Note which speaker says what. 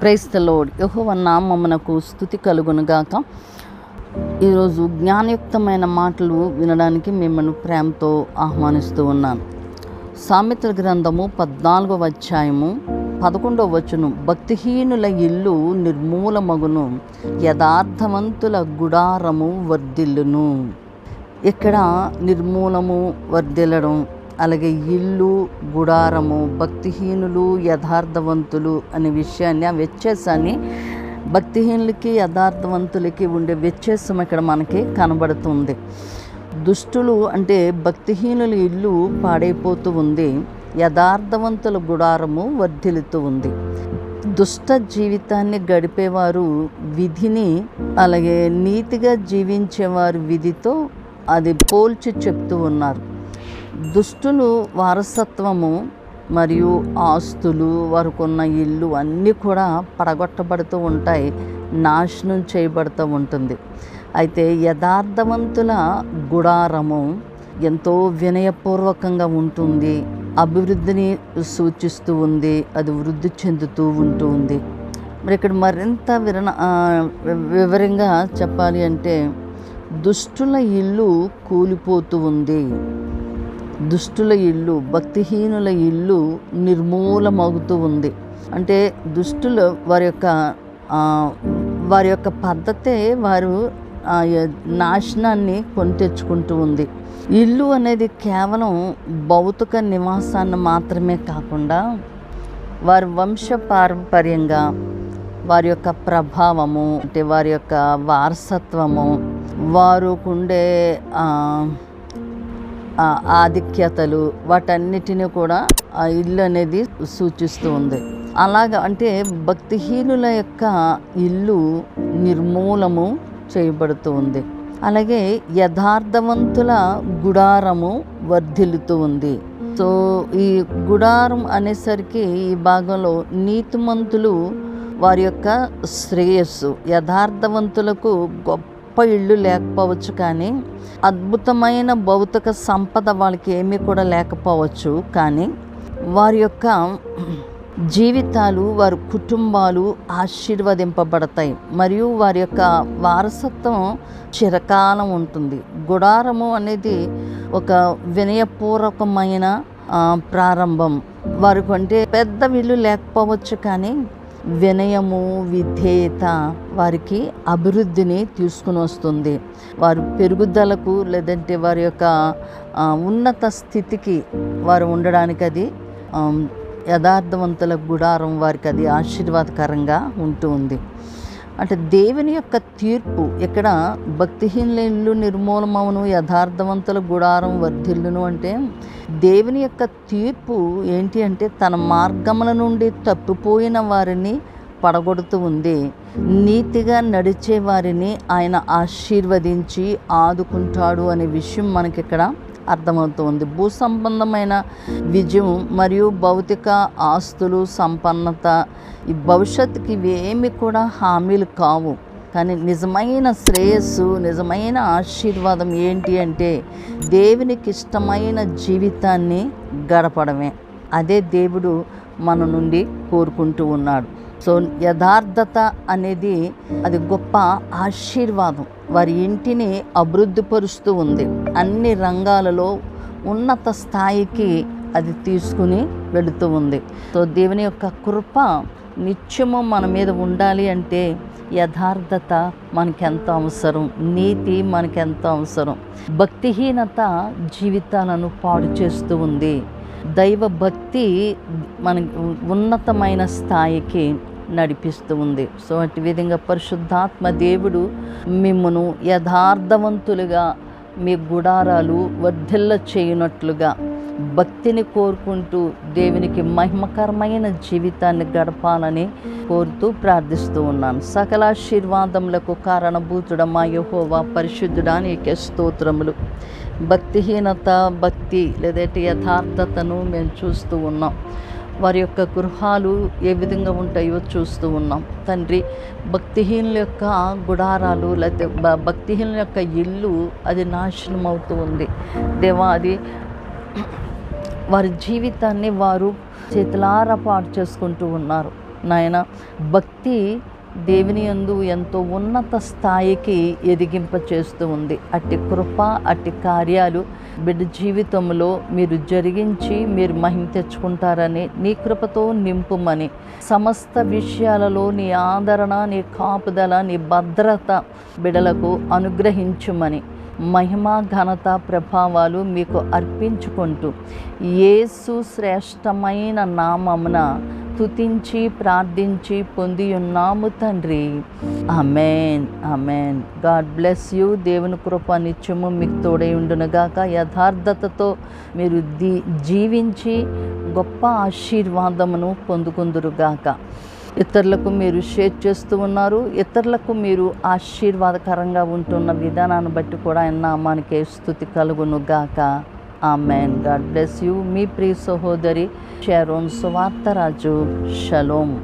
Speaker 1: క్రైస్తలోడ్ యహోవ నామమునకు స్థుతి కలుగునుగాక. ఈరోజు జ్ఞానయుక్తమైన మాటలు వినడానికి మిమ్మల్ని ప్రేమతో ఆహ్వానిస్తూ ఉన్నాను. సామెతల గ్రంథము పద్నాలుగవ అధ్యాయము పదకొండవ వచనం. భక్తిహీనుల ఇల్లు నిర్మూలమగును యథార్థవంతుల గుడారము వర్ధిల్లును. ఇక్కడ నిర్మూలము వర్ధిల్లడం? అలాగే ఇల్లు గుడారము భక్తిహీనులు యథార్థవంతులు అనే విషయాన్ని ఆ వ్యత్యాసాన్ని భక్తిహీనులకి యథార్థవంతులకి ఉండే వ్యత్యాసం ఇక్కడ మనకి కనబడుతుంది. దుష్టులు అంటే భక్తిహీనుల ఇల్లు పాడైపోతూ ఉంది. యథార్థవంతుల గుడారము వర్ధిల్లుతూ ఉంది. దుష్ట జీవితాన్ని గడిపేవారు విధిని అలాగే నీతిగా జీవించేవారు విధితో అది పోల్చి చెప్తూ ఉన్నారు. దుష్టులు వారసత్వము మరియు ఆస్తులు వారికున్న ఇల్లు అన్నీ కూడా పడగొట్టబడుతూ ఉంటాయి నాశనం చేయబడుతూ ఉంటుంది. అయితే యథార్థవంతుల గుడారము ఎంతో వినయపూర్వకంగా ఉంటుంది అభివృద్ధిని సూచిస్తూ ఉంది అది వృద్ధి చెందుతూ ఉంటూ ఉంది. మరి ఇక్కడ మరింత విరణ వివరంగా చెప్పాలి అంటే దుష్టుల ఇల్లు కూలిపోతూ ఉంది. దుష్టుల ఇల్లు భక్తిహీనుల ఇల్లు నిర్మూలమవుతూ ఉంది. అంటే దుష్టులు వారి యొక్క వారి యొక్క పద్ధతే వారు నాశనాన్ని కొని తెచ్చుకుంటూ ఉంది. ఇల్లు అనేది కేవలం భౌతిక నివాసాన్ని మాత్రమే కాకుండా వారి వంశ పారంపర్యంగా వారి యొక్క ప్రభావము అంటే వారి యొక్క వారసత్వము వారుకుండే ఉండే ఆధిక్యతలు వాటన్నిటిని కూడా ఆ ఇల్లు అనేది సూచిస్తూ ఉంది. అలాగా అంటే భక్తిహీనుల యొక్క ఇల్లు నిర్మూలము చేయబడుతూ ఉంది. అలాగే యథార్థవంతుల గుడారము వర్ధిల్లుతూ ఉంది. సో ఈ గుడారం అనేసరికి ఈ భాగంలో నీతిమంతులు వారి యొక్క శ్రేయస్సు యథార్థవంతులకు గొప్ప ఇళ్ళు లేకపోవచ్చు కానీ అద్భుతమైన భౌతిక సంపద వాళ్ళకి ఏమీ కూడా లేకపోవచ్చు కానీ వారి యొక్క జీవితాలు వారి కుటుంబాలు ఆశీర్వదింపబడతాయి. మరియు వారి యొక్క వారసత్వం చిరకాలం ఉంటుంది. గుడారము అనేది ఒక వినయపూర్వకమైన ప్రారంభం. వారికి అంటే పెద్ద వీళ్ళు లేకపోవచ్చు కానీ వినయము విధేయత వారికి అభివృద్ధిని తీసుకుని వస్తుంది. వారు పెరుగుదలకు లేదంటే వారి యొక్క ఉన్నత స్థితికి వారు ఉండడానికి అది యథార్థవంతుల గుడారం వారికి అది ఆశీర్వాదకరంగా ఉంటూ ఉంది. అంటే దేవుని యొక్క తీర్పు ఇక్కడ భక్తిహీనుల ఇల్లు నిర్మూలమవును యథార్థవంతుల గుడారం వర్ధిల్లును అంటే దేవుని యొక్క తీర్పు ఏంటి అంటే తన మార్గముల నుండి తప్పిపోయిన వారిని పడగొడుతూ ఉంది. నీతిగా నడిచే వారిని ఆయన ఆశీర్వదించి ఆదుకుంటాడు అనే విషయం మనకి ఇక్కడ అర్థమవుతుంది. భూ సంబంధమైన విజయం మరియు భౌతిక ఆస్తులు సంపన్నత ఈ భవిష్యత్తుకి ఇవేమి కూడా హామీలు కావు. కానీ నిజమైన శ్రేయస్సు నిజమైన ఆశీర్వాదం ఏంటి అంటే దేవునికి ఇష్టమైన జీవితాన్ని గడపడమే. అదే దేవుడు మన నుండి కోరుకుంటూ ఉన్నాడు. సో యథార్థత అనేది అది గొప్ప ఆశీర్వాదం. వారి ఇంటిని అభివృద్ధిపరుస్తూ ఉంది. అన్ని రంగాలలో ఉన్నత స్థాయికి అది తీసుకుని వెళుతూ ఉంది. సో దేవుని యొక్క కృప నిత్యము మన మీద ఉండాలి అంటే యథార్థత మనకెంత అవసరం. నీతి మనకెంతో అవసరం. భక్తిహీనత జీవితాలను పాడు చేస్తూ ఉంది. దైవ భక్తి మన ఉన్నతమైన స్థాయికి నడిపిస్తూ ఉంది. సో అటు విధంగా పరిశుద్ధాత్మ దేవుడు మిమ్మను యథార్థవంతులుగా మీ గుడారాలు వర్ధిల్ల చేయునట్లుగా భక్తిని కోరుకుంటూ దేవునికి మహిమకరమైన జీవితాన్ని గడపాలని కోరుతూ ప్రార్థిస్తూ ఉన్నాను. సకల ఆశీర్వాదములకు కారణభూతుడమా యహోవా పరిశుద్ధుడా నీకే స్తోత్రములు. భక్తిహీనత భక్తి లేదంటే యథార్థతను మేము చూస్తూ ఉన్నాం. వారి యొక్క గృహాలు ఏ విధంగా ఉంటాయో చూస్తూ ఉన్నాం. తండ్రి భక్తిహీనుల యొక్క గుడారాలు లేకపోతే భక్తిహీనుల యొక్క ఇల్లు అది నాశనం అవుతూ ఉంది. దేవా అది వారి జీవితాన్ని వారు చేతులారపాటు చేసుకుంటూ ఉన్నారు. నాయన భక్తి దేవుని యందు ఎంతో ఉన్నత స్థాయికి ఎదిగింప చేస్తూ ఉంది. అట్టి కృప అట్టి కార్యాలు బిడ్డ జీవితంలో మీరు జరిగించి మీరు మహిమ తెచ్చుకుంటారని నీ కృపతో నింపుమని సమస్త విషయాలలో నీ ఆదరణ నీ కాపుదల నీ భద్రత బిడలకు అనుగ్రహించుమని మహిమ ఘనత ప్రభావాలు మీకు అర్పించుకుంటూ యేసు శ్రేష్టమైన నామమున తుతించి ప్రార్థించి పొంది ఉన్నాము తండ్రి. Amen amen God bless you. దేవుని కృప నిత్యము మీకు తోడై ఉండునుగాక. యథార్థతతో మీరు దీ జీవించి గొప్ప ఆశీర్వాదమును పొందుకుందురుగాక. ఇతరులకు మీరు షేర్ చేస్తూ ఉన్నారు. ఇతరులకు మీరు ఆశీర్వాదకరంగా ఉంటున్న విధానాన్ని బట్టి కూడా ఆయన నామానికి స్థుతి కలుగును గాక. Amen God bless you. మీ ప్రియ సహోదరి షారోన్ సువార్తరాజు షలోమ్